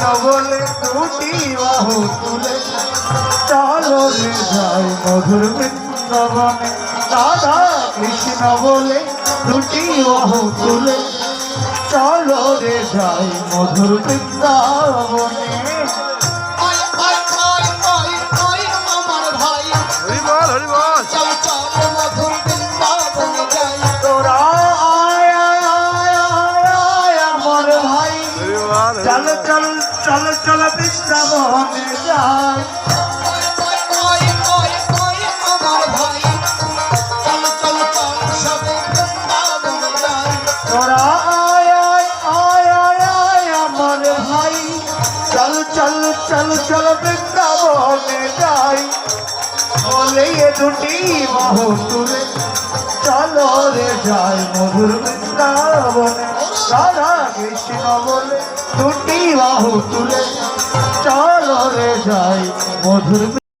কৃষ্ণ বলে দুটি বাহু তুলে। চলো রে যাই মধুর বৃন্দাবনে। রাধা কৃষ্ণ বলে দুটি বাহু তুলে। চলো রে যাই মধুর বৃন্দাবনে। ওই ওই চল চল হরি বল চল চল বৃন্দাবনে যাই। বলে এ দুটি তুলে, চলো রে যাই মধুর বৃন্দাবনে। রাধা কৃষ্ণ বলে, দুটি বাহু তুলে চল রে যাই মধুর